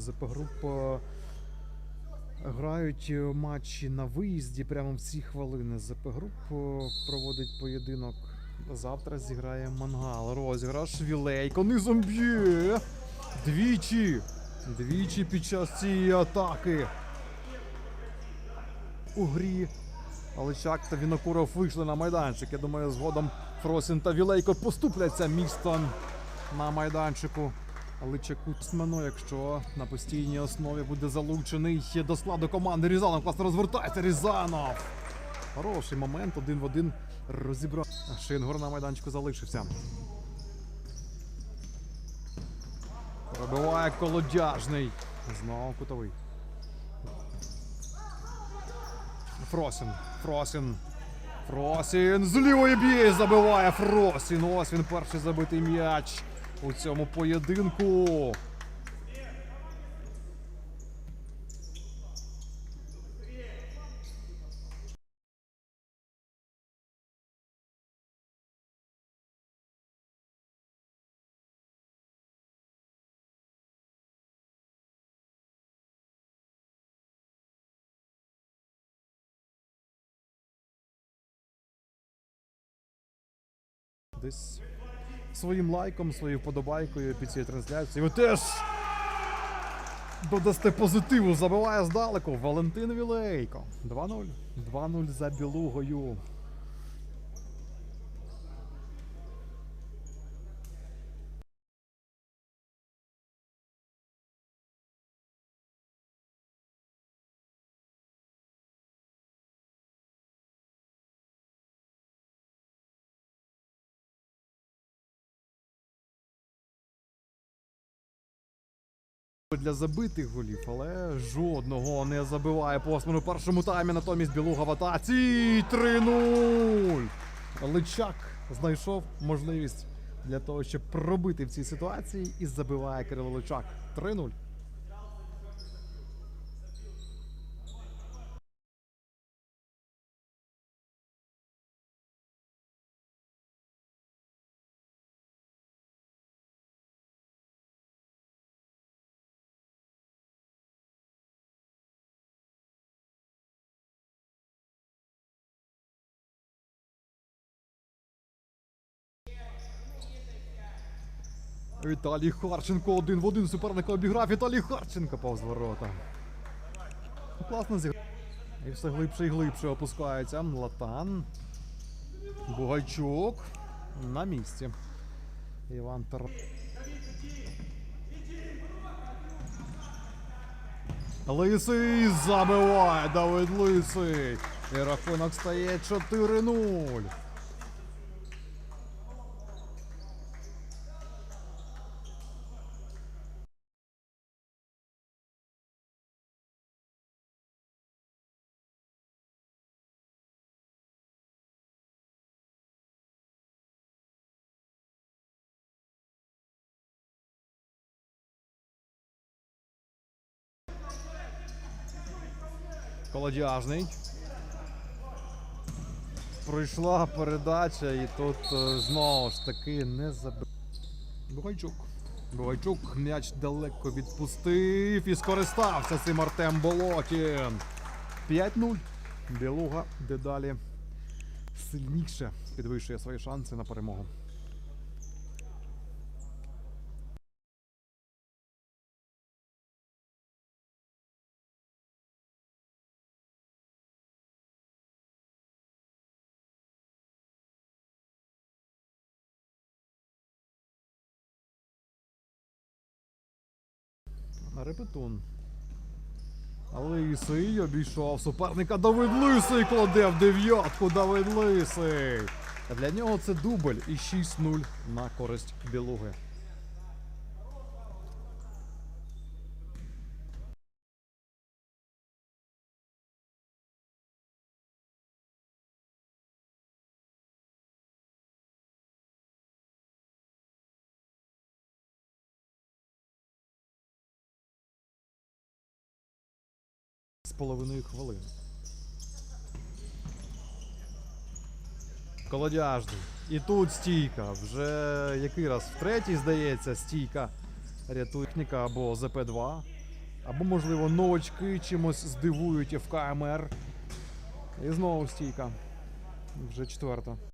ЗП груп е, грають матчі на виїзді прямо в ці хвилини. ЗП груп е, проводить поєдинок. Завтра зіграє мангал. Розіграш Вілейко низом б'є. Двічі. Двічі під час цієї атаки. У грі Аличак та Вінокуров вийшли на майданчик. Я думаю, згодом Фросін та Вілейко поступляться містом на майданчику. Аличаку Смено, якщо на постійній основі буде залучений до складу команди Різанов. Класно розвертається Різанов. Хороший момент, один в один розібрав. Шингор на майданчику залишився. Пробиває колодяжний. Знову кутовий. Фросін. Фросін. Фросін. З лівої б'є забиває Фросін. Ось він перший забитий м'яч у цьому поєдинку. Десь своїм лайком, своєю вподобайкою під цією трансляцією. Ви теж додасте позитиву. Забиває здалеку Валентин Вілейко. 2-0. 2-0 за білугою. Для забитих голів, але жодного не забиває Посман у першому таймі. Натомість Білуга в атаці 3-0. Личак знайшов можливість для того, щоб пробити в цій ситуації і забиває Кирило Личак. 3-0. Віталій Харченко один в один суперника обіграв. Віталій Харченко повз ворота. Класно зіграв. І все глибше і глибше опускається. Латан. Бугайчук. На місці. Іван Тар... Лисий забиває Давид Лисий. І рахунок стає 4-0. Колодяжний. Пройшла передача і тут е, знову ж таки не забив. Бугайчук. Бугайчук м'яч далеко відпустив і скористався цим Артем Болотін. 5-0. Білуга дедалі сильніше підвищує свої шанси на перемогу. Репетун. Лисий обійшов суперника. Давид Лисий кладе в дев'ятку. Давид Лисий. Для нього це дубль і 6-0 на користь білуги. Половиною хвилини. Колодяжний. І тут стійка. Вже який раз? Втретій, здається, стійка рятуйника або ЗП-2. Або, можливо, новачки чимось здивують ФКМР. І знову стійка. Вже четверта.